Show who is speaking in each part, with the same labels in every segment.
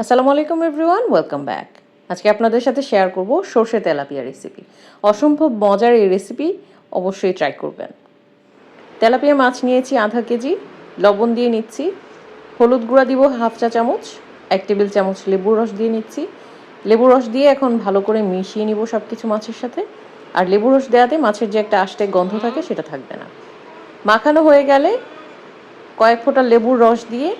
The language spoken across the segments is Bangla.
Speaker 1: আসসালামু আলাইকুম এভরিওয়ান, ওয়েলকাম ব্যাক। আজকে আপনাদের সাথে শেয়ার করব সর্ষে তেলাপিয়া রেসিপি। অসম্ভব মজার এই রেসিপি অবশ্যই ট্রাই করবেন। তেলাপিয়া মাছ নিয়েছি আধা কেজি, লবণ দিয়ে নিচ্ছি, হলুদ গুঁড়া দিব হাফ চা চামচ, এক টেবিল চামচ লেবুর রস দিয়ে নিচ্ছি। লেবুর রস দিয়ে এখন ভালো করে মিশিয়ে নিব সব কিছু মাছের সাথে। আর লেবুর রস দেওয়াতে মাছের যে একটা আষ্টে গন্ধ থাকে সেটা থাকবে না। মাখানো হয়ে গেলে কয়েক ফোঁটা লেবুর রস দিয়ে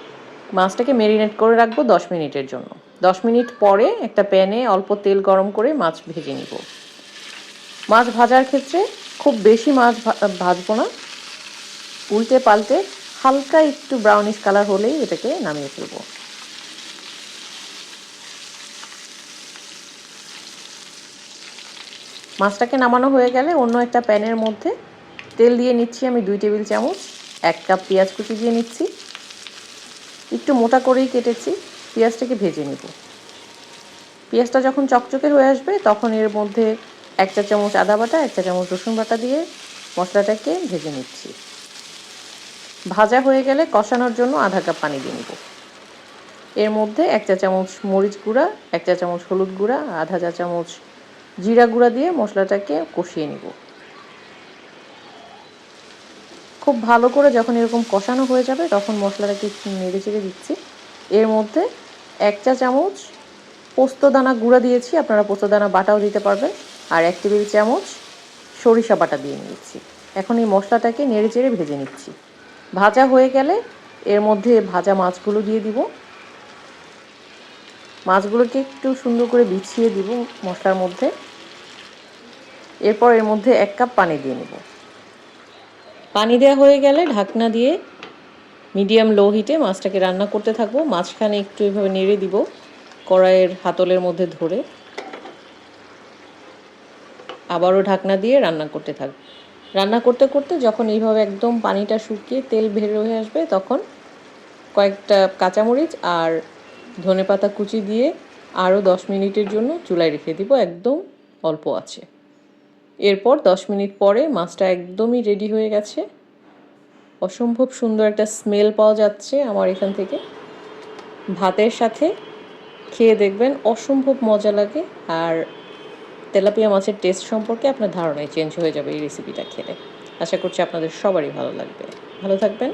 Speaker 1: মাছটাকে মেরিনেট করে রাখব দশ মিনিটের জন্য। দশ মিনিট পরে একটা প্যানে অল্প তেল গরম করে মাছ ভেজে নিব। মাছ ভাজার ক্ষেত্রে খুব বেশি মাছ ভাজবো না। উল্টে পাল্টে হালকা একটু ব্রাউনিশ কালার হলেই এটাকে নামিয়ে ফেলব। মাছটাকে নামানো হয়ে গেলে অন্য একটা প্যানের মধ্যে তেল দিয়ে নিচ্ছি আমি দুই টেবিল চামচ, এক কাপ পেঁয়াজ কুচি দিয়ে নিচ্ছি। একটু মোটা করেই কেটেছি, পেঁয়াজটাকে ভেজে নিব। পেঁয়াজটা যখন চকচকে হয়ে আসবে, তখন এর মধ্যে এক চা চামচ আদা বাটা, এক চা চামচ রসুন বাটা দিয়ে মশলাটাকে ভেজে নিচ্ছি। ভাজা হয়ে গেলে কষানোর জন্য আধা কাপ পানি দিয়ে নিব। এর মধ্যে এক চা চামচ মরিচ গুঁড়া, এক চা চামচ হলুদ গুঁড়া, আধা চা চামচ জিরা গুঁড়া দিয়ে মশলাটাকে কষিয়ে নিব। খুব ভালো করে যখন এরকম কষানো হয়ে যাবে, তখন মশলাটাকে একটু নেড়ে চেড়ে দিচ্ছি। এর মধ্যে এক চা চামচ পোস্তদানা গুঁড়া দিয়েছি, আপনারা পোস্তদানা বাটাও দিতে পারবেন। আর এক টেবিল চামচ সরিষা বাটা দিয়ে নিয়েছি। এখন এই মশলাটাকে নেড়ে চেড়ে ভেজে নিচ্ছি। ভাজা হয়ে গেলে এর মধ্যে ভাজা মাছগুলো দিয়ে দিব। মাছগুলোকে একটু সুন্দর করে বিছিয়ে দিব মশলার মধ্যে। এরপর এর মধ্যে এক কাপ পানি দিয়ে নেব। পানি দেওয়া হয়ে গেলে ঢাকনা দিয়ে মিডিয়াম লো হিটে মাছটাকে রান্না করতে থাকব। মাঝখানে একটু এভাবে নেড়ে দিব কড়াইয়ের হাতলের মধ্যে ধরে। আবারও ঢাকনা দিয়ে রান্না করতে থাকব রান্না করতে করতে যখন এইভাবে একদম পানিটা শুকিয়ে তেল বের হয়ে আসবে তখন কয়েকটা কাঁচামরিচ আর ধনেপাতা কুচি দিয়ে আরও দশ মিনিটের জন্য চুলায় রেখে দিব। একদম অল্প আছে। এরপর দশ মিনিট পরে মাছটা একদমই রেডি হয়ে গেছে। অসম্ভব সুন্দর একটা স্মেল পাওয়া যাচ্ছে আমার এখান থেকে। ভাতের সাথে খেয়ে দেখবেন, অসম্ভব মজা লাগে। আর তেলাপিয়া মাছের টেস্ট সম্পর্কে আপনার ধারণায় চেঞ্জ হয়ে যাবে এই রেসিপিটা খেলে। আশা করছি আপনাদের সবারই ভালো লাগবে। ভালো থাকবেন।